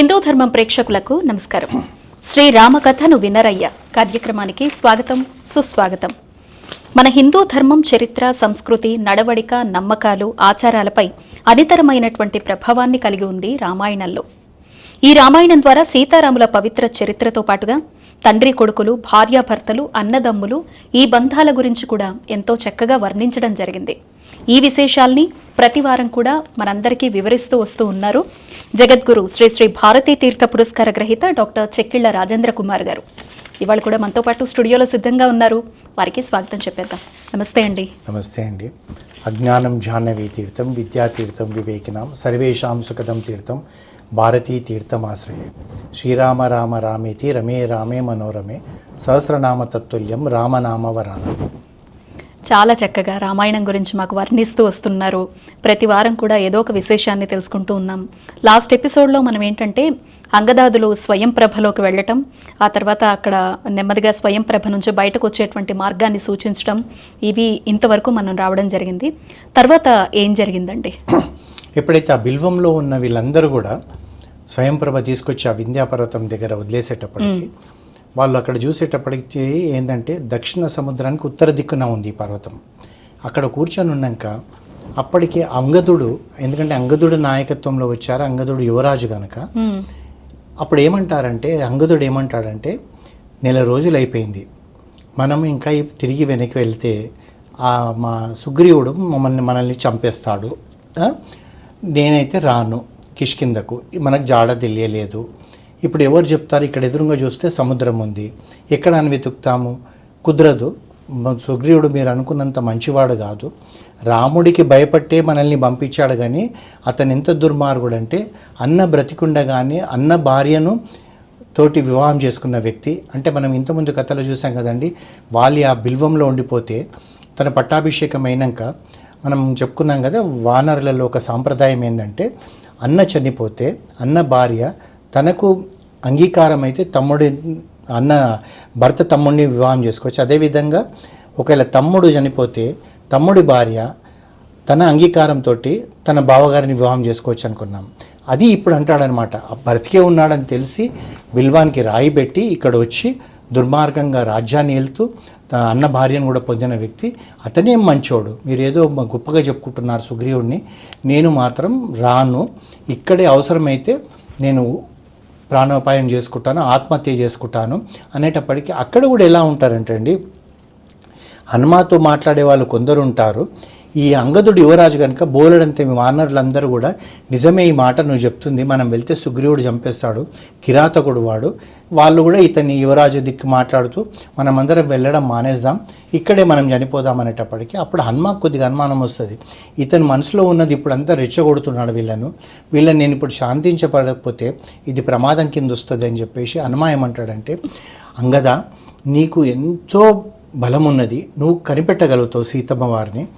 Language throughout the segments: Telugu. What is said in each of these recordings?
హిందూ ధర్మం ప్రేక్షకులకు నమస్కారం. శ్రీ రామకథను వినరయ్య కార్యక్రమానికి స్వాగతం సుస్వాగతం. మన హిందూ ధర్మం చరిత్ర సంస్కృతి నడవడిక నమ్మకాలు ఆచారాలపై అనితరమైనటువంటి ప్రభావాన్ని కలిగి ఉంది రామాయణంలో. ఈ రామాయణం ద్వారా సీతారాముల పవిత్ర చరిత్రతో పాటుగా తండ్రి కొడుకులు భార్యాభర్తలు అన్నదమ్ములు ఈ బంధాల గురించి కూడా ఎంతో చక్కగా వర్ణించడం జరిగింది. ఈ విశేషాల్ని ప్రతివారం కూడా మనందరికీ వివరిస్తూ వస్తూ ఉన్నారు. జగద్గురు శ్రీ శ్రీ భారతీ తీర్థ పురస్కార గ్రహీత డాక్టర్ చెక్కిళ్ళ రాజేంద్ర కుమార్ గారు. ఇవాళ కూడా మనతో పాటు స్టూడియోలో సిద్ధంగా ఉన్నారు. వారికి స్వాగతం చెప్పేద్దాం. నమస్తే అండి. నమస్తే అండి. అజ్ఞానం జాహ్నవీ తీర్థం విద్యాతీర్థం వివేకినాం సర్వేషాం సుఖదం తీర్థం భారతీ తీర్థమాశ్రయే శ్రీరామ రామ రామేతి రమే రామే మనోరమే సహస్రనామ తత్తుల్యం రామనామ వరానం. చాలా చక్కగా రామాయణం గురించి మాకు వర్ణిస్తూ వస్తున్నారు. ప్రతి వారం కూడా ఏదో ఒక విశేషాన్ని తెలుసుకుంటూ ఉన్నాం. లాస్ట్ ఎపిసోడ్లో మనం ఏంటంటే అంగదాదులు స్వయం ప్రభలోకి వెళ్ళటం ఆ తర్వాత అక్కడ నెమ్మదిగా స్వయం ప్రభ నుంచి బయటకు వచ్చేటువంటి మార్గాన్ని సూచించడం ఇవి ఇంతవరకు మనం రావడం జరిగింది. తర్వాత ఏం జరిగిందండి? ఎప్పుడైతే ఆ బిల్వంలో ఉన్న వీళ్ళందరూ కూడా స్వయంప్రభ తీసుకొచ్చి ఆ వింధ్యాపర్వతం దగ్గర వదిలేసేటప్పటికి వాళ్ళు అక్కడ చూసేటప్పటికి ఏంటంటే దక్షిణ సముద్రానికి ఉత్తర దిక్కున ఉంది పర్వతం. అక్కడ కూర్చొని ఉన్నాక అప్పటికే అంగదుడు ఎందుకంటే అంగదుడు నాయకత్వంలో వచ్చారు అంగదుడు యువరాజు కనుక. అప్పుడు ఏమంటారంటే అంగదుడు ఏమంటాడంటే నెల రోజులు అయిపోయింది. మనం ఇంకా తిరిగి వెనక్కి వెళ్తే ఆ మా సుగ్రీవుడు మమ్మల్ని మనల్ని చంపేస్తాడు? నేనైతే రాను కిష్కిందకు మనకు జాడ తెలియలేదు. ఇప్పుడు ఎవరు చెప్తారు? ఇక్కడ ఎదురుగా చూస్తే సముద్రం ఉంది. ఎక్కడ అని వెతుకుతాము? కుదరదు. సుగ్రీవుడు మీరు అనుకున్నంత మంచివాడు కాదు. రాముడికి భయపట్టే మనల్ని పంపించాడు కానీ అతను ఎంత దుర్మార్గుడు అంటే అన్న బ్రతికుండగానే అన్న భార్యను తోటి వివాహం చేసుకున్న వ్యక్తి. అంటే మనం ఇంతకుముందు కథలో చూసాం కదండి వాలి ఆ బిల్వంలో ఉండిపోతే తన పట్టాభిషేకం అయినాక మనం చెప్పుకున్నాం కదా వానరులలో ఒక సాంప్రదాయం ఏంటంటే అన్న చనిపోతే అన్న భార్య తనకు అంగీకారం అయితే తమ్ముడి అన్న భర్త తమ్ముడిని వివాహం చేసుకోవచ్చు. అదేవిధంగా ఒకవేళ తమ్ముడు చనిపోతే తమ్ముడి భార్య తన అంగీకారంతో తన బావగారిని వివాహం చేసుకోవచ్చు అనుకున్నాం. అది ఇప్పుడు అంటాడనమాట. ఆ బ్రతికే ఉన్నాడని తెలిసి బిల్వానికి రాయి పెట్టి ఇక్కడ వచ్చి దుర్మార్గంగా రాజ్యాన్ని వెళ్తూ త- అన్న భార్యను కూడా పొందిన వ్యక్తి అతనే మంచోడు. మీరేదో గొప్పగా చెప్పుకుంటున్నారు సుగ్రీవుడిని నేను మాత్రం రాను. ఇక్కడే అవసరమైతే నేను ప్రాణోపాయం చేసుకుంటాను ఆత్మహత్య చేసుకుంటాను అనేటప్పటికీ అక్కడ కూడా ఎలా ఉంటారంటే అండి హనుమాతో మాట్లాడే వాళ్ళు కొందరు ఉంటారు. ఈ అంగదుడు యువరాజు కనుక బోలెడంత వానరులందరూ కూడా నిజమే ఈ మాట నువ్వు చెప్తుంది మనం వెళ్తే సుగ్రీవుడు చంపేస్తాడు కిరాతకుడు వాడు. వాళ్ళు కూడా ఇతన్ని యువరాజు దిక్కు మాట్లాడుతూ మనమందరం వెళ్ళడం మానేద్దాం ఇక్కడే మనం చనిపోదాం అనేటప్పటికీ అప్పుడు హనుమా కొద్దిగా అనుమానం వస్తుంది. ఇతని మనసులో ఉన్నది ఇప్పుడు అంతా రెచ్చగొడుతున్నాడు వీళ్ళను. వీళ్ళని నేను ఇప్పుడు శాంతించబడకపోతే ఇది ప్రమాదం కింద వస్తుంది అని చెప్పేసి హనుమా ఏమంటాడంటే అంగద నీకు ఎంతో బలం ఉన్నది నువ్వు కనిపెట్టగలుగుతావు సీతమ్మ వారిని.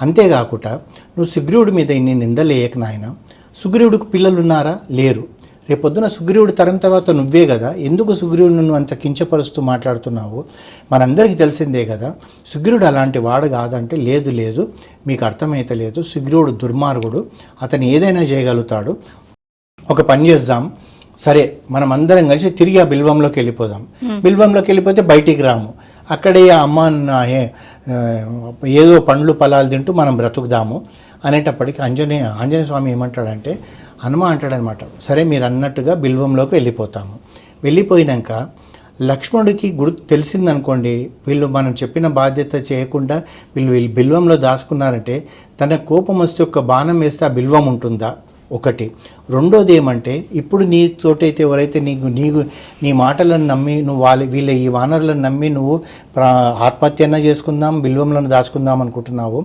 అంతేకాకుండా నువ్వు సుగ్రీవుడి మీద ఇన్ని నిందలేయక నాయన. సుగ్రీవుడికి పిల్లలు ఉన్నారా లేరు. రేపొద్దున సుగ్రీవుడి తరం తర్వాత నువ్వే కదా. ఎందుకు సుగ్రీవుడు నువ్వు అంత కించపరుస్తూ మాట్లాడుతున్నావు? మనందరికీ తెలిసిందే కదా సుగ్రీవుడు అలాంటి వాడు కాదంటే లేదు లేదు. మీకు అర్థమైతే లేదు సుగ్రీవుడు దుర్మార్గుడు. అతను ఏదైనా చేయగలుగుతాడు. ఒక పని చేద్దాం. సరే మనం అందరం కలిసి తిరిగి ఆ బిల్వంలోకి వెళ్ళిపోదాం. బిల్వంలోకి వెళ్ళిపోతే బయటికి రాము. అక్కడే ఆ అమ్మ ఏదో పండ్లు ఫలాలు తింటూ మనం బ్రతుకుదాము అనేటప్పటికి ఆంజనేయ ఆంజనేయ స్వామి ఏమంటాడంటే హనుమ అంటాడనమాట సరే మీరు అన్నట్టుగా బిల్వంలోకి వెళ్ళిపోతాము. వెళ్ళిపోయినాక లక్ష్మణుడికి గుర్తు తెలిసిందనుకోండి వీళ్ళు మనం చెప్పిన బాధ్యత చేయకుండా వీళ్ళు వీళ్ళు బిల్వంలో దాచుకున్నారంటే తన కోపం వస్తే ఒక బాణం వేస్తే ఆ బిల్వం ఉంటుందా? ఒకటి. రెండోది ఏమంటే ఇప్పుడు నీతోటైతే ఎవరైతే నీకు నీకు నీ మాటలను నమ్మి నువ్వు వాళ్ళ వీళ్ళ ఈ వానరులను నమ్మి నువ్వు ప్రా ఆత్మహత్య చేసుకుందాం బిల్వంలను దాచుకుందాం అనుకుంటున్నావు.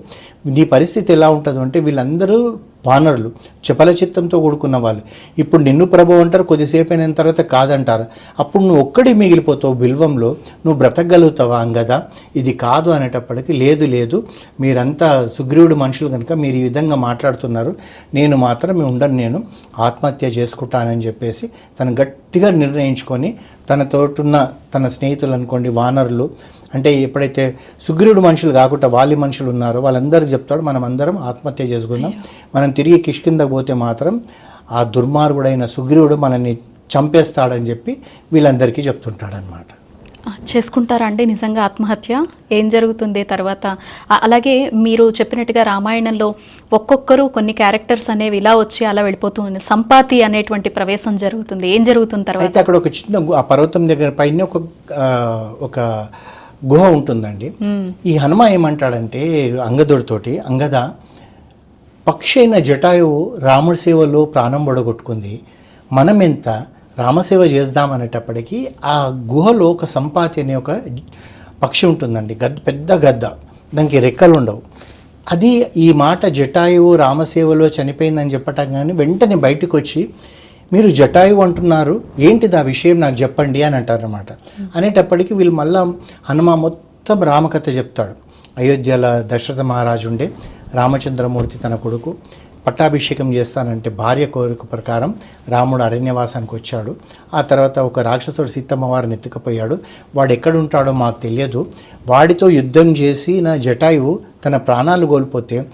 నీ పరిస్థితి ఎలా ఉంటుందో అంటే వీళ్ళందరూ వానరులు చపల చిత్తంతో కూడుకున్న వాళ్ళు. ఇప్పుడు నిన్ను ప్రభు అంటారు కొద్దిసేపు అయిన తర్వాత కాదంటారు. అప్పుడు నువ్వు ఒక్కడి మిగిలిపోతావు బిల్వంలో నువ్వు బ్రతకగలుగుతావా అంగదా? ఇది కాదు అనేటప్పటికీ లేదు లేదు. మీరంతా సుగ్రీవుడు మనుషులు కనుక మీరు ఈ విధంగా మాట్లాడుతున్నారు. నేను మాత్రం ఉండను నేను ఆత్మహత్య చేసుకుంటానని చెప్పేసి తను గట్టిగా నిర్ణయించుకొని తనతోటున్న తన స్నేహితులు అనుకోండి వానరులు అంటే ఎప్పుడైతే సుగ్రీవుడు మనుషులు కాకుండా వాలి మనుషులు ఉన్నారో వాళ్ళందరూ చెప్తాడు మనం అందరం ఆత్మహత్య చేసుకుందాం. మనం తిరిగి కిష్కిందకు పోతే మాత్రం ఆ దుర్మార్గుడైన సుగ్రీవుడు మనల్ని చంపేస్తాడని చెప్పి వీళ్ళందరికీ చెప్తుంటాడనమాట ఆ, చేసుకుంటారా అండి నిజంగా ఆత్మహత్య. ఏం జరుగుతుంది తర్వాత? అలాగే మీరు చెప్పినట్టుగా రామాయణంలో ఒక్కొక్కరు కొన్ని క్యారెక్టర్స్ అనేవి ఇలా వచ్చి అలా వెళ్ళిపోతూ ఉంది సంపాతి అనేటువంటి ప్రవేశం జరుగుతుంది. ఏం జరుగుతుంది తర్వాత? అయితే అక్కడ ఒక చిన్న ఆ పర్వతం దగ్గర పైన ఒక ఒక గుహ ఉంటుందండి. ఈ హనుమ ఏమంటాడంటే అంగదుడితోటి అంగద పక్షైన జటాయువు రాముడి సేవలో ప్రాణం బొడగొట్టుకుంది మనం ఎంత రామసేవ చేద్దామనేటప్పటికీ ఆ గుహలో ఒక సంపాతి అనే ఒక పక్షి ఉంటుందండి. గద్ద పెద్ద గద్ద. దానికి రెక్కలు ఉండవు అది ఈ మాట జటాయువు రామసేవలో చనిపోయిందని చెప్పటం కానీ వెంటనే బయటకు వచ్చి మీరు జటాయువు అంటున్నారు ఏంటిది ఆ విషయం నాకు చెప్పండి అని అంటారనమాట అనేటప్పటికీ వీళ్ళు మళ్ళా హనుమ మొత్తం రామకథ చెప్తాడు. అయోధ్యలో దశరథ మహారాజు ఉండే రామచంద్రమూర్తి తన కొడుకు పట్టాభిషేకం చేస్తానంటే భార్య కోరిక ప్రకారం రాముడు అరణ్యవాసానికి వచ్చాడు. ఆ తర్వాత ఒక రాక్షసుడు సీతమ్మ వారిని ఎత్తుకుపోయాడు. వాడు ఎక్కడుంటాడో మాకు తెలియదు. వాడితో యుద్ధం చేసి నా జటాయువు తన ప్రాణాలు కోల్పోతే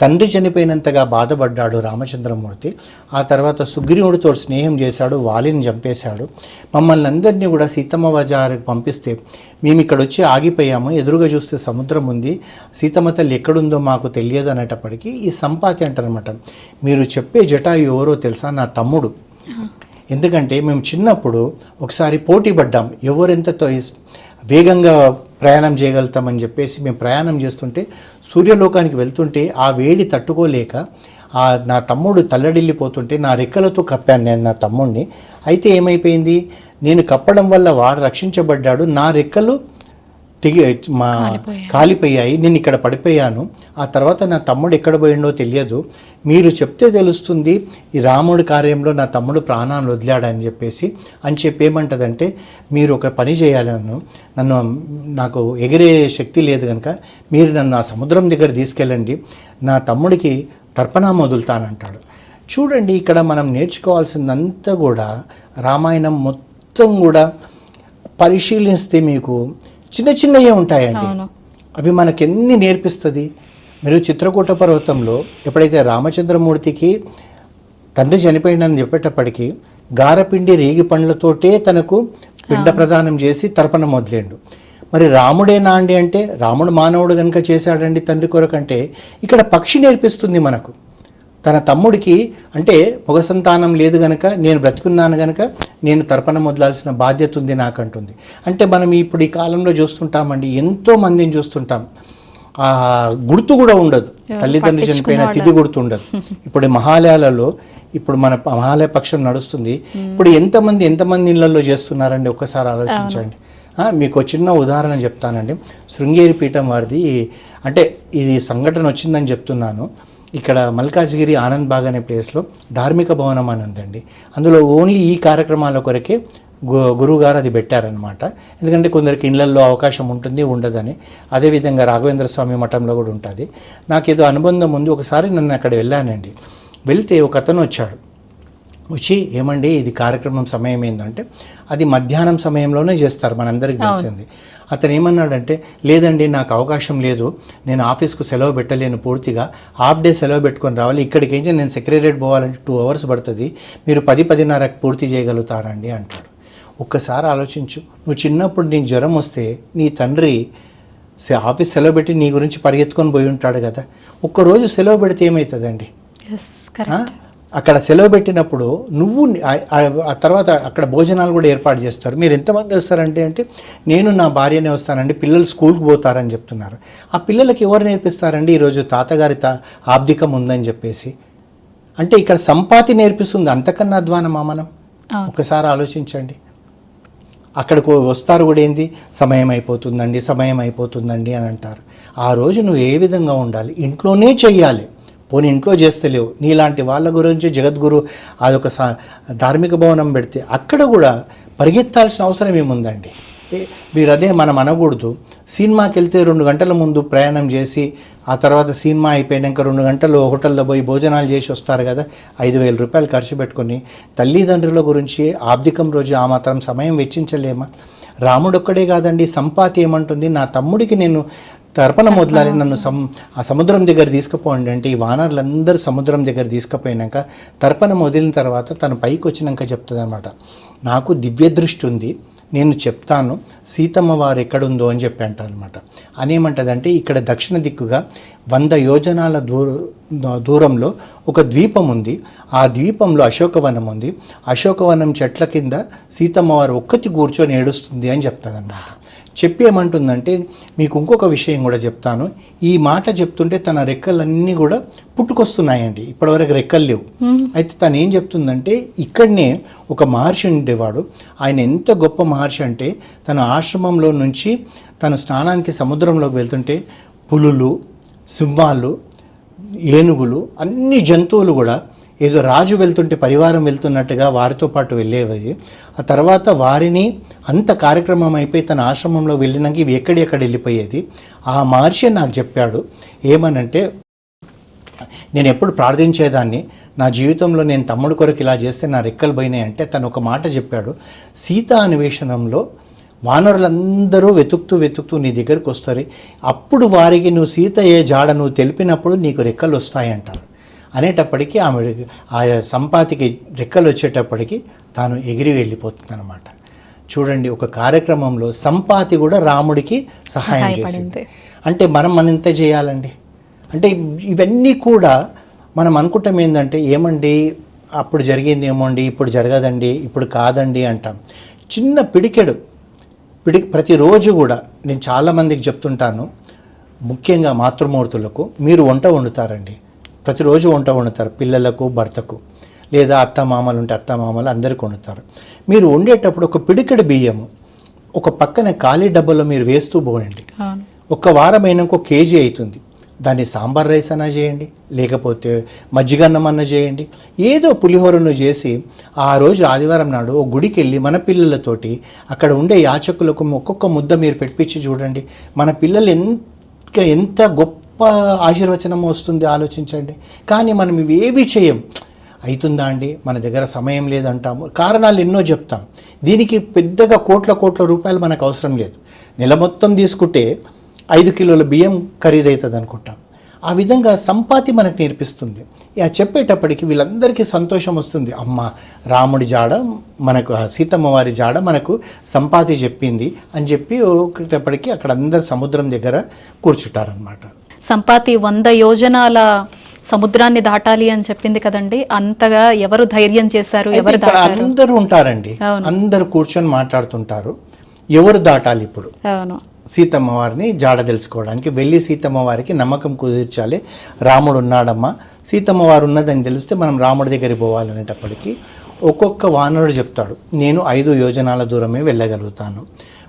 తండ్రి చనిపోయినంతగా బాధపడ్డాడు రామచంద్రమూర్తి. ఆ తర్వాత సుగ్రీవుడితో స్నేహం చేశాడు వాలిని చంపేశాడు. మమ్మల్ని అందరినీ కూడా సీతమ్మ బజారుకి పంపిస్తే మేము ఇక్కడ వచ్చి ఆగిపోయాము. ఎదురుగా చూస్తే సముద్రం ఉంది. సీతమ్మ తల్లి ఎక్కడుందో మాకు తెలియదు అనేటప్పటికీ ఈ సంపాతి అంటారనమాట మీరు చెప్పే జటాయు ఎవరో తెలుసా? నా తమ్ముడు. ఎందుకంటే మేము చిన్నప్పుడు ఒకసారి పోటీ పడ్డాం. ఎవరెంత వేగంగా ప్రయాణం చేయగలుగుతామని చెప్పేసి మేము ప్రయాణం చేస్తుంటే సూర్యలోకానికి వెళ్తుంటే ఆ వేడి తట్టుకోలేక ఆ నా తమ్ముడు తల్లడిల్లిపోతుంటే నా రెక్కలతో కప్పాను నేను నా తమ్ముడిని అయితే ఏమైపోయింది? నేను కప్పడం వల్ల వాడు రక్షించబడ్డాడు. నా రెక్కలు తెగి మా కాలిపోయాయి. నేను ఇక్కడ పడిపోయాను. ఆ తర్వాత నా తమ్ముడు ఎక్కడ పోయిండో తెలియదు. మీరు చెప్తే తెలుస్తుంది ఈ రాముడి కార్యంలో నా తమ్ముడు ప్రాణాలు వదిలాడని చెప్పేసి. అని చెప్పి ఏమంటదంటే మీరు ఒక పని చేయాలి నన్ను. నన్ను నాకు ఎగిరే శక్తి లేదు కనుక మీరు నన్ను ఆ సముద్రం దగ్గర తీసుకెళ్ళండి. నా తమ్ముడికి తర్పణం వదులుతానంటాడు. చూడండి ఇక్కడ మనం నేర్చుకోవాల్సిందంతా కూడా రామాయణం మొత్తం కూడా పరిశీలిస్తే మీకు చిన్న చిన్నవే ఉంటాయండి. అవి మనకి ఎన్ని నేర్పిస్తుంది? మీరు చిత్రకూట పర్వతంలో ఎప్పుడైతే రామచంద్రమూర్తికి తండ్రి చనిపోయిందని చెప్పేటప్పటికీ గారపిండి రేగి పండ్లతోటే తనకు పిండ ప్రదానం చేసి తర్పణం మొదలేండు. మరి రాముడేనా అండి అంటే రాముడు మానవుడు కనుక చేశాడండి తండ్రి కొరకంటే ఇక్కడ పక్షి నేర్పిస్తుంది మనకు. తన తమ్ముడికి అంటే మగ సంతానం లేదు గనక నేను బ్రతుకున్నాను గనక నేను తర్పణ మొదలాల్సిన బాధ్యత ఉంది నాకంటుంది. అంటే మనం ఇప్పుడు ఈ కాలంలో చూస్తుంటామండి ఎంతో మందిని చూస్తుంటాం. ఆ గుర్తు కూడా ఉండదు. తల్లిదండ్రులు చనిపోయిన తిథి గుర్తు ఉండదు. ఇప్పుడు మహాలయాలలో ఇప్పుడు మన మహాలయ పక్షం నడుస్తుంది. ఇప్పుడు ఎంతమంది ఎంతమంది ఇళ్ళలో చేస్తున్నారండి? ఒక్కసారి ఆలోచించండి. మీకు చిన్న ఉదాహరణ చెప్తానండి. శృంగేరి పీఠం వారిది. అంటే ఇది సంఘటన వచ్చిందని చెప్తున్నాను. ఇక్కడ మల్కాజ్గిరి ఆనంద్ బాగ్ అనే ప్లేస్లో ధార్మిక భవనం అని ఉందండి. అందులో ఓన్లీ ఈ కార్యక్రమాల కొరకే గు గురువుగారు అది పెట్టారనమాట ఎందుకంటే కొందరికి ఇళ్ళల్లో అవకాశం ఉంటుంది ఉండదని. అదేవిధంగా రాఘవేంద్ర స్వామి మఠంలో కూడా ఉంటుంది. నాకేదో అనుబంధం ఉంది. ఒకసారి నన్ను అక్కడ వెళ్ళానండి. వెళ్తే ఒక అతను వచ్చాడు. వచ్చి ఏమండి ఇది కార్యక్రమం సమయం ఏంటంటే అది మధ్యాహ్నం సమయంలోనే చేస్తారు మనందరికీ తెలిసింది. అతను ఏమన్నాడంటే లేదండి నాకు అవకాశం లేదు నేను ఆఫీస్కు సెలవు పెట్టలేను పూర్తిగా హాఫ్ డే సెలవు పెట్టుకొని రావాలి ఇక్కడికి నేను సెక్రటరేట్ పోవాలంటే టూ అవర్స్ పడుతుంది మీరు పది పదిన్నరకు పూర్తి చేయగలుగుతారండి అంటాడు. ఒక్కసారి ఆలోచించు నువ్వు చిన్నప్పుడు నీకు జ్వరం వస్తే నీ తండ్రి ఆఫీస్ సెలవు పెట్టి నీ గురించి పరిగెత్తుకొని పోయి ఉంటాడు కదా ఒక్కరోజు సెలవు పెడితే ఏమవుతుందండి అక్కడ సెలవు పెట్టినప్పుడు నువ్వు ఆ- తర్వాత అక్కడ భోజనాలు కూడా ఏర్పాటు చేస్తారు. మీరు ఎంతమంది వస్తారంటే అంటే నేను నా భార్యనే వస్తానండి పిల్లలు స్కూల్కి పోతారని చెప్తున్నారు. ఆ పిల్లలకి ఎవరు నేర్పిస్తారండి? ఈరోజు తాతగారి తా ఆబ్దికం ఉందని చెప్పేసి. అంటే ఇక్కడ సంపాతి నేర్పిస్తుంది. అంతకన్నా అధ్వానమా మనం. ఒకసారి ఆలోచించండి. అక్కడికి వస్తారు కూడా ఏంది? సమయం అయిపోతుందండి సమయం అయిపోతుందండి అని అంటారు. ఆ రోజు నువ్వు ఏ విధంగా ఉండాలి? ఇంట్లోనే చెయ్యాలి. పోనీ ఇంట్లో చేస్తలేవు నీలాంటి వాళ్ళ గురించి జగద్గురు అదొక సా ధార్మిక భవనం పెడితే అక్కడ కూడా పరిగెత్తాల్సిన అవసరం ఏముందండి? మీరు అదే మనం అనకూడదు. సినిమాకి వెళ్తే రెండు గంటల ముందు ప్రయాణం చేసి ఆ తర్వాత సినిమా అయిపోయాక రెండు గంటలు హోటల్లో పోయి భోజనాలు చేసి వస్తారు కదా ఐదు వేల రూపాయలు ఖర్చు పెట్టుకొని. తల్లిదండ్రుల గురించి ఆబ్దికం రోజు ఆ మాత్రం సమయం వెచ్చించలేమా? రాముడు ఒక్కడే కాదండి సంపాతి ఏమంటుంది? నా తమ్ముడికి నేను తర్పణం వదలాలి నన్ను సమ్ ఆ సముద్రం దగ్గర తీసుకుపోండి అంటే ఈ వానరులందరూ సముద్రం దగ్గర తీసుకుపోయినాక తర్పణం వదిలిన తర్వాత తను పైకి వచ్చినాక చెప్తుంది అనమాట నాకు దివ్య దృష్టి ఉంది నేను చెప్తాను సీతమ్మ వారు ఎక్కడుందో అని చెప్పి అంటారనమాట అనేమంటదంటే ఇక్కడ దక్షిణ దిక్కుగా వంద యోజనాల దూర దూరంలో ఒక ద్వీపం ఉంది. ఆ ద్వీపంలో అశోకవనం ఉంది. అశోకవనం చెట్ల కింద సీతమ్మ వారు ఒక్కటి కూర్చొని ఏడుస్తుంది అని చెప్తాదన్నమాట. చెప్పి ఏమంటుందంటే మీకు ఇంకొక విషయం కూడా చెప్తాను. ఈ మాట చెప్తుంటే తన రెక్కలన్నీ కూడా పుట్టుకొస్తున్నాయండి. ఇప్పటివరకు రెక్కలు లేవు. అయితే తను ఏం చెప్తుందంటే ఇక్కడనే ఒక మహర్షి ఉండేవాడు. ఆయన ఎంత గొప్ప మహర్షి అంటే తన ఆశ్రమంలో నుంచి తను స్నానానికి సముద్రంలోకి వెళ్తుంటే పులులు సింహాలు ఏనుగులు అన్ని జంతువులు కూడా ఏదో రాజు వెళ్తుంటే పరివారం వెళ్తున్నట్టుగా వారితో పాటు వెళ్ళేవి. ఆ తర్వాత వారిని అంత కార్యక్రమం అయిపోయి తన ఆశ్రమంలో వెళ్ళినాక ఇవి ఎక్కడెక్కడ వెళ్ళిపోయేది? ఆ మహర్షి నాకు చెప్పాడు ఏమనంటే నేను ఎప్పుడు ప్రార్థించేదాన్ని. నా జీవితంలో నేను తమ్ముడు కొరకు ఇలా చేస్తే నా రెక్కలు పోయినాయి అంటే తను ఒక మాట చెప్పాడు. సీత అన్వేషణంలో వానరులందరూ వెతుకుతూ వెతుకుతూ నీ దగ్గరికి వస్తారు. అప్పుడు వారికి నువ్వు సీత ఏ జాడ నువ్వు తెలిపినప్పుడు నీకు రెక్కలు వస్తాయంటారు. అనేటప్పటికీ ఆమె ఆ సంపాతికి రెక్కలు వచ్చేటప్పటికి తాను ఎగిరి వెళ్ళిపోతుంది అనమాట చూడండి ఒక కార్యక్రమంలో సంపాతి కూడా రాముడికి సహాయం చేసింది. అంటే మనం మనంత చేయాలండి. అంటే ఇవన్నీ కూడా మనం అనుకుంటాం ఏంటంటే ఏమండి అప్పుడు జరిగింది ఏమోండి ఇప్పుడు జరగదండి ఇప్పుడు కాదండి అంటాం. చిన్న పిడికెడు పిడి ప్రతిరోజు కూడా నేను చాలామందికి చెప్తుంటాను ముఖ్యంగా మాతృమూర్తులకు మీరు వంట వండుతారండి. ప్రతిరోజు వంట వండుతారు పిల్లలకు భర్తకు. లేదా అత్త మామలు ఉంటే అత్త మామలు అందరికి వండుతారు. మీరు వండేటప్పుడు ఒక పిడికెడు బియ్యము ఒక పక్కన ఖాళీ డబ్బాలో మీరు వేస్తూ పోయండి. ఒక్క వారం అయినాక ఒక కేజీ అవుతుంది. దాన్ని సాంబార్ రైస్ అన్నా చేయండి లేకపోతే మజ్జిగన్నం అన్నా చేయండి. ఏదో పులిహోరను చేసి ఆ రోజు ఆదివారం నాడు ఓ గుడికి వెళ్ళి మన పిల్లలతోటి అక్కడ ఉండే యాచకులకు ఒక్కొక్క ముద్ద మీరు పెట్టించి చూడండి. మన పిల్లలు ఎంత ఎంత గొప్ప ఆశీర్వచనం వస్తుంది ఆలోచించండి. కానీ మనం ఇవేవి చేయం అవుతుందా అండి? మన దగ్గర సమయం లేదంటాము. కారణాలు ఎన్నో చెప్తాం. దీనికి పెద్దగా కోట్ల కోట్ల రూపాయలు మనకు అవసరం లేదు. నెల మొత్తం తీసుకుంటే ఐదు కిలోల బియ్యం ఖరీదవుతుంది అనుకుంటాం ఆ విధంగా సంపాతి మనకు నేర్పిస్తుంది. ఇక చెప్పేటప్పటికి వీళ్ళందరికీ సంతోషం వస్తుంది. అమ్మ రాముడి జాడ మనకు సీతమ్మ వారి జాడ మనకు సంపాతి చెప్పింది అని చెప్పి ఒకటప్పటికి అక్కడ అందరు సముద్రం దగ్గర కూర్చుంటారనమాట సంపాతి వంద యోజనాల సముద్రాన్ని దాటాలి అని చెప్పింది కదండి. అంతగా ఎవరు ధైర్యం చేశారు? ఎవరు అందరూ ఉంటారండి. అందరూ కూర్చొని మాట్లాడుతుంటారు. ఎవరు దాటాలి ఇప్పుడు? అవును. సీతమ్మ వారిని జాడ తెలుసుకోవడానికి వెళ్ళి సీతమ్మ వారికి నమ్మకం కుదిర్చాలి. రాముడు ఉన్నాడమ్మా. సీతమ్మ వారు ఉన్నదని తెలిస్తే మనం రాముడి దగ్గరికి పోవాలనేటప్పటికీ ఒక్కొక్క వానరుడు చెప్తాడు నేను ఐదు యోజనాల దూరమే వెళ్ళగలుగుతాను.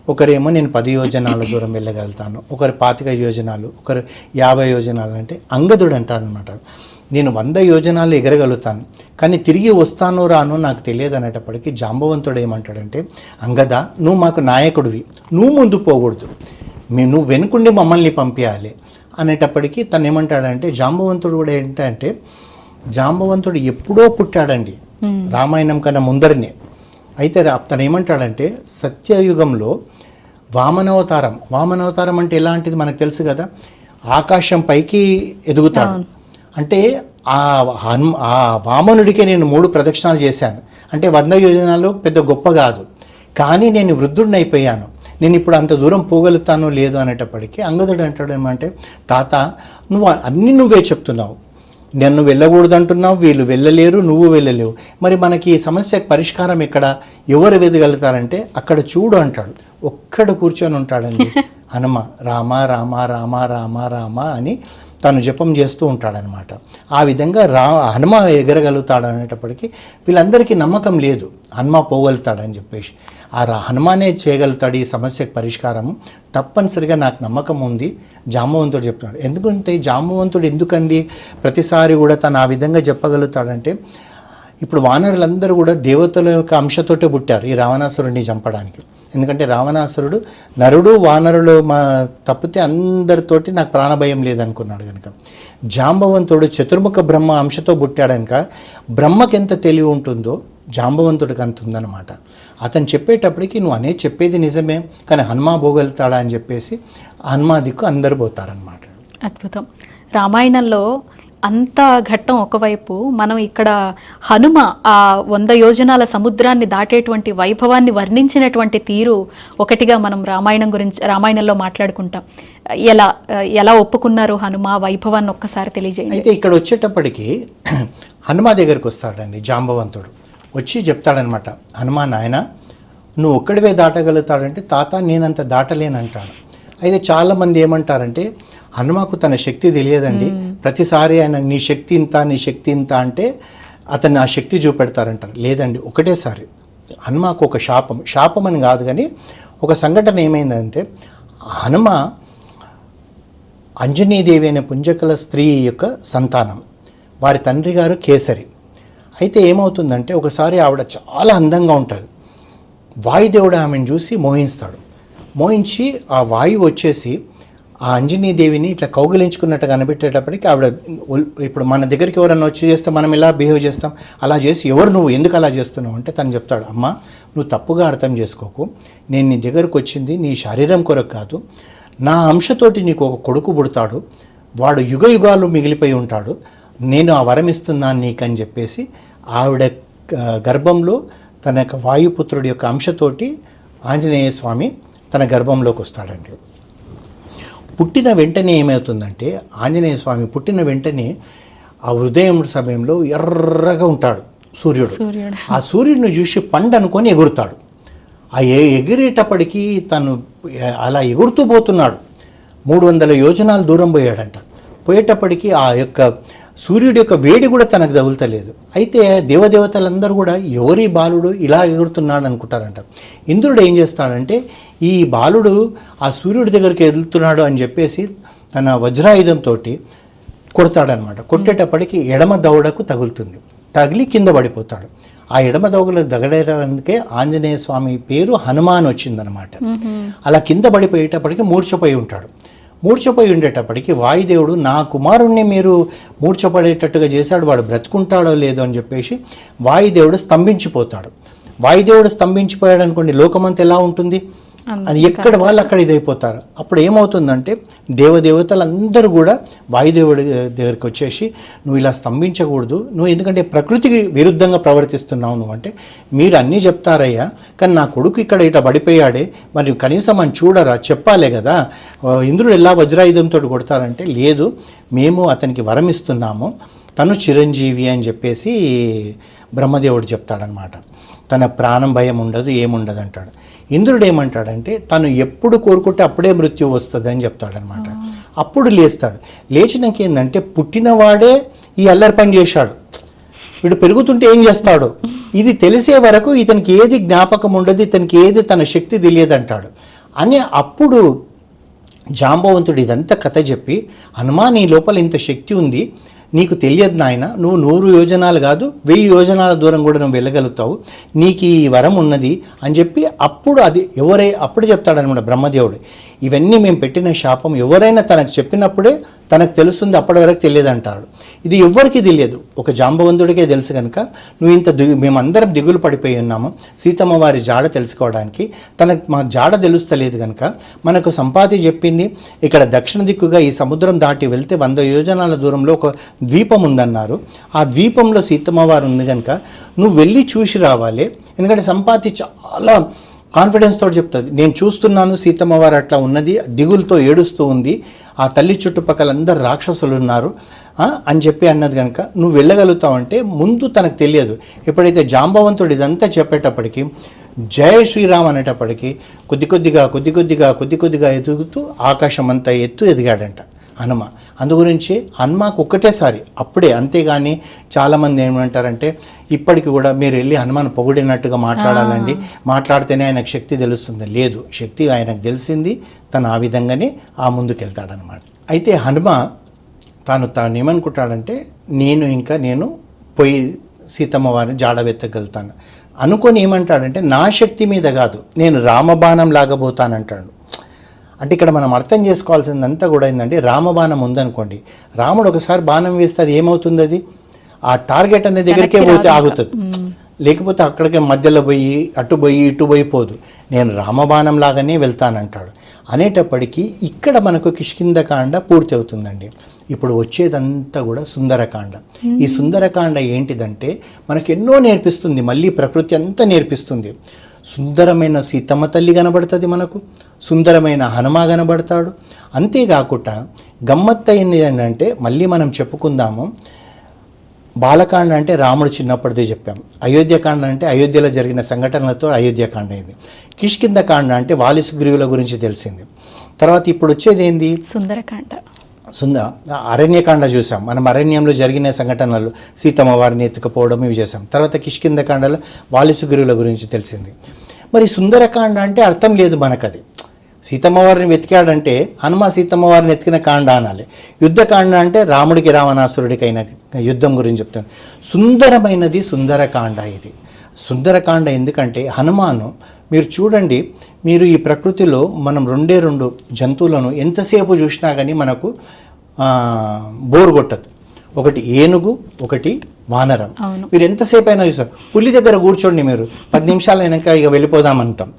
ఒకరేమో నేను పది యోజనాల దూరం వెళ్ళగలుగుతాను ఒకరు పాతిక యోజనాలు ఒకరు యాభై యోజనాలు అంటే అంగదుడు అంటారనమాట నేను వంద యోజనాలు ఎగరగలుగుతాను కానీ తిరిగి వస్తానో రానో నాకు తెలియదు అనేటప్పటికీ జాంబవంతుడు ఏమంటాడంటే అంగద నువ్వు మాకు నాయకుడివి నువ్వు ముందు పోకూడదు మీ నువ్వు వెనుకుండి మమ్మల్ని పంపించాలి అనేటప్పటికీ తను ఏమంటాడంటే జాంబవంతుడు కూడా ఏంటంటే జాంబవంతుడు ఎప్పుడో పుట్టాడండి రామాయణం కన్నా ముందరనే. అయితే రా- తను ఏమంటాడంటే సత్యయుగంలో వామనవతారం వామనవతారం అంటే ఎలాంటిది మనకు తెలుసు కదా? ఆకాశం పైకి ఎదుగుతాడు. అంటే ఆ హను ఆ వామనుడికే నేను మూడు ప్రదక్షిణాలు చేశాను. అంటే వంద యోజనాలు పెద్ద గొప్ప కాదు. కానీ నేను వృద్ధుడిని అయిపోయాను నేను ఇప్పుడు అంత దూరం పోగలుగుతానో లేదో అనేటప్పటికీ అంగదుడు అంటాడు ఏమంటే తాత నువ్వు అన్నీ నువ్వే చెప్తున్నావు. నన్ను వెళ్ళకూడదు అంటున్నావు వీళ్ళు వెళ్ళలేరు నువ్వు వెళ్ళలేవు. మరి మనకి ఈ సమస్యకు పరిష్కారం ఎక్కడ? ఎవరు వెదగలుగుతారంటే అక్కడ చూడు అంటాడు. ఒక్కడు కూర్చొని ఉంటాడండి. హనుమ రామ రామ రామ రామ రామ అని తను జపం చేస్తూ ఉంటాడనమాట. ఆ విధంగా రా హనుమ ఎగరగలుగుతాడు అనేటప్పటికీ వీళ్ళందరికీ నమ్మకం లేదు. హనుమ పోగలుగుతాడని చెప్పేసి. ఆ రా హనుమానే చేయగలుగుతాడు ఈ సమస్యకు పరిష్కారం తప్పనిసరిగా నాకు నమ్మకం ఉంది. జాంబవంతుడు చెప్తున్నాడు. ఎందుకంటే జాంబవంతుడు ఎందుకండి ప్రతిసారి కూడా తను ఆ విధంగా చెప్పగలుగుతాడంటే ఇప్పుడు వానరులందరూ కూడా దేవతల యొక్క అంశతోటే పుట్టారు ఈ రావణాసురుడిని చంపడానికి. ఎందుకంటే రావణాసురుడు నరుడు వానరులు మా తప్పితే అందరితోటి నాకు ప్రాణభయం లేదనుకున్నాడు కనుక జాంబవంతుడు చతుర్ముఖ బ్రహ్మ అంశతో పుట్టాడనుక బ్రహ్మకెంత తెలివి ఉంటుందో జాంబవంతుడికి అంత ఉందన్నమాట. అతను చెప్పేటప్పటికి నువ్వు అనే చెప్పేది నిజమే కానీ హనుమా పోగలుగుతాడా అని చెప్పేసి హనుమా దిక్కు అందరు పోతారనమాట అద్భుతం. రామాయణంలో అంత ఘట్టం ఒకవైపు మనం ఇక్కడ హనుమ ఆ వంద యోజనాల సముద్రాన్ని దాటేటువంటి వైభవాన్ని వర్ణించినటువంటి తీరు ఒకటిగా మనం రామాయణం గురించి రామాయణంలో మాట్లాడుకుంటాం. ఎలా ఎలా ఒప్పుకున్నారు హనుమ వైభవాన్ని ఒక్కసారి తెలియజేయండి. అయితే ఇక్కడ వచ్చేటప్పటికి హనుమా దగ్గరికి వస్తాడండి జాంబవంతుడు. వచ్చి చెప్తాడనమాట హనుమా నాయన నువ్వు ఒక్కడివే దాటగలుగుతాడంటే తాత నేనంత దాటలేనంటాడు. అయితే చాలామంది ఏమంటారంటే హనుమాకు తన శక్తి తెలియదండి. ప్రతిసారి ఆయన నీ శక్తి ఇంత నీ శక్తి ఇంత అంటే అతన్ని ఆ శక్తి చూపెడతారంటారు. లేదండి ఒకటేసారి. హనుమకు ఒక శాపం. శాపం అని కాదు కానీ ఒక సంఘటన ఏమైందంటే హనుమ అంజనీదేవి అనే పుంజకల స్త్రీ యొక్క సంతానం. వారి తండ్రి గారు కేసరి. అయితే ఏమవుతుందంటే ఒకసారి ఆవిడ చాలా అందంగా ఉంటుంది. వాయుదేవుడు ఆమెను చూసి మోహిస్తాడు. మోహించి ఆ వాయువు వచ్చేసి ఆ అంజనీదేవిని ఇట్లా కౌగిలించుకున్నట్టు కనిపెట్టేటప్పటికి ఆవిడ ఇప్పుడు మన దగ్గరికి ఎవరన్నా వచ్చి చేస్తే మనం ఇలా బిహేవ్ చేస్తాం అలా చేసి ఎవరు నువ్వు ఎందుకు అలా చేస్తున్నావు అంటే తను చెప్తాడు అమ్మా నువ్వు తప్పుగా అర్థం చేసుకోకు నేను నీ దగ్గరకు వచ్చింది నీ శరీరం కొరకు కాదు నా అంశతోటి నీకు ఒక కొడుకు పుడతాడు వాడు యుగ యుగాలు మిగిలిపోయి ఉంటాడు నేను ఆ వరం ఇస్తున్నాను నీకని చెప్పేసి ఆవిడ గర్భంలో తన యొక్క వాయుపుత్రుడి యొక్క అంశతోటి ఆంజనేయ స్వామి తన గర్భంలోకి వస్తాడండి. పుట్టిన వెంటనే ఏమవుతుందంటే ఆంజనేయ స్వామి పుట్టిన వెంటనే ఆ ఉదయం సమయంలో ఎర్రగా ఉంటాడు సూర్యుడు. ఆ సూర్యుడిని చూసి పండు అనుకొని ఎగురుతాడు. ఆ ఎగిరేటప్పటికి తను అలా ఎగురుతూ పోతున్నాడు. మూడు వందల యోజనాలు దూరం పోయాడంట. పోయేటప్పటికి ఆ యొక్క సూర్యుడి యొక్క వేడి కూడా తనకు తగులుతలేదు. అయితే దేవదేవతలందరూ కూడా ఎవరి బాలుడు ఇలా ఎగురుతున్నాడు అనుకుంటారంట. ఇంద్రుడు ఏం చేస్తాడంటే ఈ బాలుడు ఆ సూర్యుడి దగ్గరికి ఎదుగుతున్నాడు అని చెప్పేసి తన వజ్రాయుధంతో కొడతాడనమాట కొట్టేటప్పటికి ఎడమ దవడకు తగులుతుంది. తగిలి కింద పడిపోతాడు. ఆ ఎడమ దవడకు దగడేయడానికే ఆంజనేయ స్వామి పేరు హనుమాన్ వచ్చిందనమాట అలా కింద పడిపోయేటప్పటికి మూర్ఛపోయి ఉంటాడు. మూర్ఛపోయి ఉండేటప్పటికి వాయుదేవుడు నా కుమారుణ్ణి మీరు మూర్ఛపడేటట్టుగా చేశాడు వాడు బ్రతుకుంటాడో లేదో అని చెప్పేసి వాయుదేవుడు స్తంభించిపోతాడు. వాయుదేవుడు స్తంభించిపోయాడు అనుకోండి లోకమంతా ఎలా ఉంటుంది? అది ఎక్కడ వాళ్ళు అక్కడ ఇదైపోతారు. అప్పుడు ఏమవుతుందంటే దేవదేవతలందరూ కూడా వాయుదేవుడి దగ్గరికి వచ్చేసి నువ్వు ఇలా స్తంభించకూడదు. నువ్వు ఎందుకంటే ప్రకృతికి విరుద్ధంగా ప్రవర్తిస్తున్నావు నువ్వు. అంటే మీరు అన్నీ చెప్తారయ్యా కానీ నా కొడుకు ఇక్కడ ఇట పడిపోయాడే. మరి కనీసం అని చూడరా చెప్పాలే కదా. ఇంద్రుడు ఎలా వజ్రాయుధంతో కొడతారంటే లేదు మేము అతనికి వరం ఇస్తున్నాము. తను చిరంజీవి అని చెప్పేసి బ్రహ్మదేవుడు చెప్తాడనమాట. తన ప్రాణం భయం ఉండదు ఏముండదు అంటాడు. ఇంద్రుడు ఏమంటాడంటే తను ఎప్పుడు కోరుకుంటే అప్పుడే మృత్యు వస్తుంది అని చెప్తాడనమాట. అప్పుడు లేస్తాడు. లేచినాక ఏంటంటే పుట్టినవాడే ఈ అల్లరి పని చేశాడు. వీడు పెరుగుతుంటే ఏం చేస్తాడు? ఇది తెలిసే వరకు ఇతనికి ఏది జ్ఞాపకం ఉండదు ఇతనికి ఏది తన శక్తి తెలియదు అంటాడు అని అప్పుడు జాంబవంతుడు ఇదంతా కథ చెప్పి హనుమా నీ లోపల ఇంత శక్తి ఉంది నీకు తెలియదు నాయన నువ్వు నూరు యోజనాలు కాదు వెయ్యి యోజనాల దూరం కూడా నువ్వు వెళ్ళగలుగుతావు. నీకు ఈ వరం ఉన్నది అని చెప్పి అప్పుడు అది ఎవరై అప్పుడు చెప్తాడనమాట బ్రహ్మదేవుడు. ఇవన్నీ మేము పెట్టిన శాపం ఎవరైనా తనకు చెప్పినప్పుడే తనకు తెలుస్తుంది అప్పటి వరకు తెలియదు అంటాడు ఇది ఎవ్వరికీ తెలియదు. ఒక జాంబవంతుడికే తెలుసు కనుక నువ్వు ఇంత దిగు మేమందరం దిగులు పడిపోయి ఉన్నాము. సీతమ్మ వారి జాడ తెలుసుకోవడానికి. తనకు మా జాడ తెలుస్తలేదు కనుక మనకు సంపాతి చెప్పింది ఇక్కడ దక్షిణ దిక్కుగా ఈ సముద్రం దాటి వెళ్తే వంద యోజనాల దూరంలో ఒక ద్వీపం ఉందన్నారు. ఆ ద్వీపంలో సీతమ్మ వారు ఉంది కనుక నువ్వు వెళ్ళి చూసి రావాలి. ఎందుకంటే సంపాతి చాలా కాన్ఫిడెన్స్ తోటి చెప్తుంది. నేను చూస్తున్నాను సీతమ్మ వారు అట్లా ఉన్నది దిగులతో ఏడుస్తూ ఉంది. ఆ తల్లి చుట్టుపక్కల అందరు రాక్షసులు ఉన్నారు. అని చెప్పి అన్నది కనుక నువ్వు వెళ్ళగలుగుతావంటే ముందు తనకు తెలియదు. ఎప్పుడైతే జాంబవంతుడు ఇదంతా చెప్పేటప్పటికి జయ శ్రీరామ్ అనేటప్పటికీ కొద్ది కొద్దిగా కొద్ది కొద్దిగా కొద్ది కొద్దిగా ఎదుగుతూ ఆకాశం అంతా ఎత్తు ఎదిగాడంట హనుమ. అందు గురించి హనుమాకు ఒక్కటేసారి అప్పుడే అంతేగాని చాలామంది ఏమంటారంటే ఇప్పటికి కూడా మీరు వెళ్ళి హనుమాన్ పొగిడినట్టుగా మాట్లాడాలండి. మాట్లాడితేనే ఆయనకు శక్తి తెలుస్తుంది. లేదు శక్తి ఆయనకు తెలిసింది తను ఆ విధంగానే ఆ ముందుకెళ్తాడనమాట అయితే హనుమ తాను తాను ఏమనుకుంటాడంటే నేను ఇంకా నేను పోయి సీతమ్మ వారిని జాడ వెతకగలుగుతాను. అనుకొని ఏమంటాడంటే నా శక్తి మీద కాదు నేను రామబాణం లాగబోతానంటాడు. అంటే ఇక్కడ మనం అర్థం చేసుకోవాల్సిందంతా కూడా ఏంటంటే రామబాణం ఉందనుకోండి. రాముడు ఒకసారి బాణం వేస్తే అది ఏమవుతుంది అది? ఆ టార్గెట్ అనే దగ్గరికే పోతే ఆగుతుంది. లేకపోతే అక్కడికి మధ్యలో పోయి అటు పోయి ఇటు పోయి పోదు. నేను రామబాణం లాగానే వెళ్తానంటాడు. అనేటప్పటికీ ఇక్కడ మనకు కిష్కిందకాండ పూర్తి అవుతుందండి ఇప్పుడు వచ్చేదంతా కూడా సుందరకాండ. ఈ సుందరకాండ ఏంటిదంటే మనకు ఎన్నో నేర్పిస్తుంది. మళ్ళీ ప్రకృతి అంతా నేర్పిస్తుంది. సుందరమైన సీతమ్మ తల్లి కనబడుతుంది మనకు సుందరమైన హనుమ కనబడతాడు. అంతేకాకుండా గమ్మత్తు అయింది ఏంటంటే మళ్ళీ మనం చెప్పుకుందాము. బాలకాండ అంటే రాముడు చిన్నప్పటిదే చెప్పాం. అయోధ్యకాండ అంటే అయోధ్యలో జరిగిన సంఘటనలతో అయోధ్యకాండ అయింది కిష్కిందకాండ అంటే వాలి సుగ్రీవుల గురించి తెలిసింది. తర్వాత ఇప్పుడు వచ్చేది ఏంది? సుందరకాండ. సుంద అరణ్యకాండ చూసాం. మనం అరణ్యంలో జరిగిన సంఘటనలు సీతమ్మ వారిని ఎత్తుకుపోవడం ఇవి చేసాం తర్వాత కిష్కిందకాండలో వాలి గురించి తెలిసింది. మరి సుందరకాండ అంటే అర్థం లేదు మనకది. సీతమ్మవారిని వెతికాడంటే హనుమ సీతమ్మ వారిని ఎతికిన కాండ అనాలి. యుద్ధకాండ అంటే రాముడికి రావణాసురుడికి అయిన యుద్ధం గురించి చెప్తాను సుందరమైనది సుందరకాండ ఇది. సుందరకాండ ఎందుకంటే హనుమాను మీరు చూడండి మీరు ఈ ప్రకృతిలో మనం రెండే రెండు జంతువులను ఎంతసేపు చూసినా కానీ మనకు బోర్ కొట్టదు. ఒకటి ఏనుగు ఒకటి వానరం. మీరు ఎంతసేపు అయినా చూస్తారు పులి దగ్గర కూర్చోండి మీరు పది నిమిషాలు అయినాక ఇక వెళ్ళిపోదామంటాం.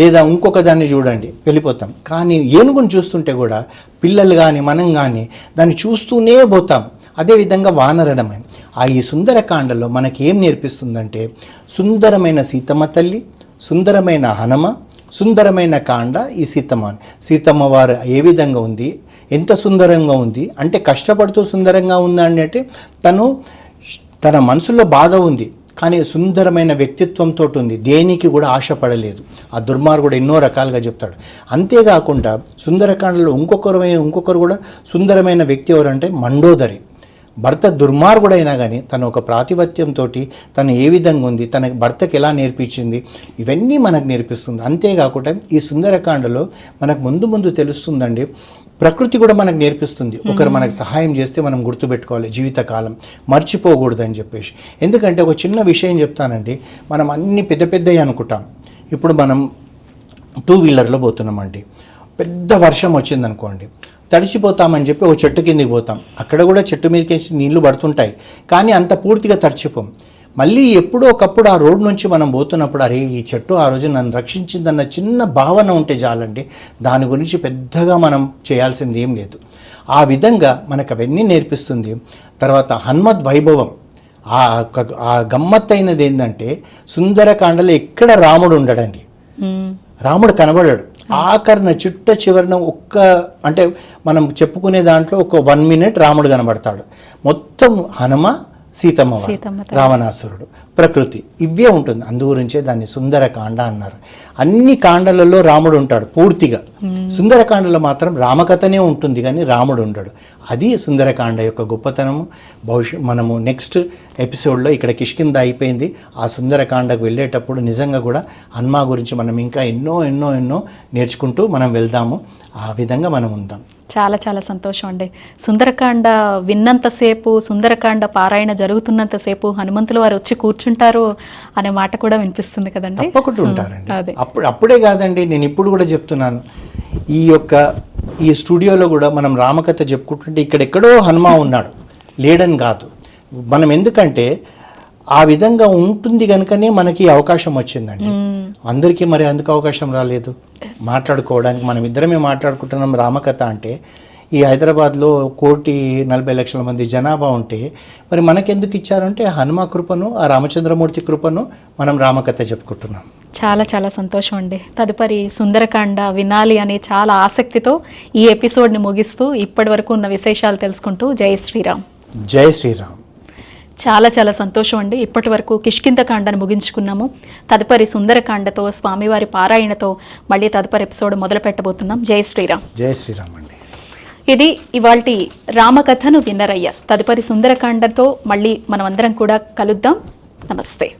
లేదా ఇంకొక దాన్ని చూడండి వెళ్ళిపోతాం. కానీ ఏనుగును చూస్తుంటే కూడా పిల్లలు కానీ మనం కానీ దాన్ని చూస్తూనే పోతాం. అదేవిధంగా వానరడమే ఆ ఈ సుందరకాండలో మనకి ఏం నేర్పిస్తుందంటే సుందరమైన సీతమ్మ తల్లి సుందరమైన హనుమ సుందరమైన కాండ ఈ సీతమ్మ సీతమ్మ వారు ఏ విధంగా ఉంది? ఎంత సుందరంగా ఉంది? అంటే కష్టపడుతూ సుందరంగా ఉందా అంటే తను తన మనసులో బాధ ఉంది కానీ సుందరమైన వ్యక్తిత్వంతో ఉంది. దేనికి కూడా ఆశపడలేదు. ఆ దుర్మార్గుడు ఎన్నో రకాలుగా చెప్తాడు. అంతేకాకుండా సుందరకాండలో ఇంకొకరు ఇంకొకరు కూడా సుందరమైన వ్యక్తి ఎవరంటే మండోదరి. భర్త దుర్మార్గుడైనా కానీ తను ఒక ప్రాతిపత్యంతో తను ఏ విధంగా ఉంది తన భర్తకి ఎలా నేర్పించింది ఇవన్నీ మనకు నేర్పిస్తుంది. అంతేకాకుండా ఈ సుందరకాండలో మనకు ముందు ముందు తెలుస్తుందండి ప్రకృతి కూడా మనకు నేర్పిస్తుంది. ఒకరు మనకు సహాయం చేస్తే మనం గుర్తుపెట్టుకోవాలి జీవితకాలం. మర్చిపోకూడదు అని చెప్పేసి. ఎందుకంటే ఒక చిన్న విషయం చెప్తానండి మనం అన్ని పెద్ద పెద్దవి అనుకుంటాం. ఇప్పుడు మనం టూ వీలర్లో పోతున్నామండి. పెద్ద వర్షం వచ్చిందనుకోండి తడిచిపోతామని చెప్పి ఒక చెట్టు కిందికి పోతాం. అక్కడ కూడా చెట్టు మీదకేసి నీళ్ళు పడుతుంటాయి. కానీ అంత పూర్తిగా తడిచిపోం. మళ్ళీ ఎప్పుడో ఒకప్పుడు ఆ రోడ్ నుంచి మనం పోతున్నప్పుడు అరే ఈ చెట్టు ఆ రోజు నన్ను రక్షించిందన్న చిన్న భావన ఉంటే చాలండి. దాని గురించి పెద్దగా మనం చేయాల్సింది ఏం లేదు. ఆ విధంగా మనకు అవన్నీ నేర్పిస్తుంది. తర్వాత హనుమద్ వైభవం. ఆ ఆ గమ్మత్తైనది ఏంటంటే సుందరకాండలో ఎక్కడ రాముడు ఉండడండి. రాముడు కనబడాడు. ఆఖరిన చిట్ట చివరిన ఒక్క అంటే మనం చెప్పుకునే దాంట్లో ఒక వన్ మినిట్ రాముడు కనబడతాడు. మొత్తం హనుమ సీతమ్మ. రావణాసురుడు. ప్రకృతి ఇవే ఉంటుంది. అందు గురించే దాన్ని సుందరకాండ అన్నారు. అన్ని కాండలలో రాముడు ఉంటాడు పూర్తిగా. సుందరకాండలో మాత్రం రామకథనే ఉంటుంది కానీ రాముడు ఉండడు. అది సుందరకాండ యొక్క గొప్పతనము. భవిష్య మనము నెక్స్ట్ ఎపిసోడ్లో ఇక్కడ కిష్కింద అయిపోయింది. ఆ సుందరకాండకు వెళ్ళేటప్పుడు నిజంగా కూడా హనుమా గురించి మనం ఇంకా ఎన్నో ఎన్నో ఎన్నో నేర్చుకుంటూ మనం వెళ్దాము. ఆ విధంగా మనం ఉందాం. చాలా చాలా సంతోషం అండి. సుందరకాండ విన్నంతసేపు సుందరకాండ పారాయణ జరుగుతున్నంతసేపు హనుమంతుల వారు వచ్చి కూర్చుంటారు అనే మాట కూడా వినిపిస్తుంది కదండి. తప్పకుండా ఉంటారండి. అదే. అప్పుడు అప్పుడే కాదండి నేను ఇప్పుడు కూడా చెప్తున్నాను. ఈ యొక్క ఈ స్టూడియోలో కూడా మనం రామకథ చెప్పుకుంటుంటే ఇక్కడెక్కడో హనుమా ఉన్నాడు. లేడని కాదు. మనం ఎందుకంటే ఆ విధంగా ఉంటుంది కనుకనే మనకి అవకాశం వచ్చిందండి. అందరికీ మరి అందుకు అవకాశం రాలేదు. మాట్లాడుకోవడానికి మనం ఇద్దరమే మాట్లాడుకుంటున్నాం. రామకథ అంటే ఈ హైదరాబాద్లో కోటి నలభై లక్షల మంది జనాభా ఉంటే మరి మనకెందుకు ఇచ్చారంటే హనుమ కృపను ఆ రామచంద్రమూర్తి కృపను మనం రామకథ చెప్పుకుంటున్నాం. చాలా చాలా సంతోషం అండి. తదుపరి సుందరకాండ వినాలి అనే చాలా ఆసక్తితో ఈ ఎపిసోడ్ని ముగిస్తూ ఇప్పటి వరకు ఉన్న విశేషాలు తెలుసుకుంటూ జై శ్రీరామ్. జై శ్రీరామ్. చాలా చాలా సంతోషం అండి. ఇప్పటి వరకు కిష్కిందకాండను ముగించుకున్నాము. తదుపరి సుందరకాండతో స్వామివారి పారాయణతో మళ్ళీ తదుపరి ఎపిసోడ్ మొదలు పెట్టబోతున్నాం. జై శ్రీరామ్. జై శ్రీరామ్ అండి. ఇది ఇవాల్టి రామకథను విన్నరయ్య. తదుపరి సుందరకాండతో మళ్ళీ మనమందరం కూడా కలుద్దాం. నమస్తే.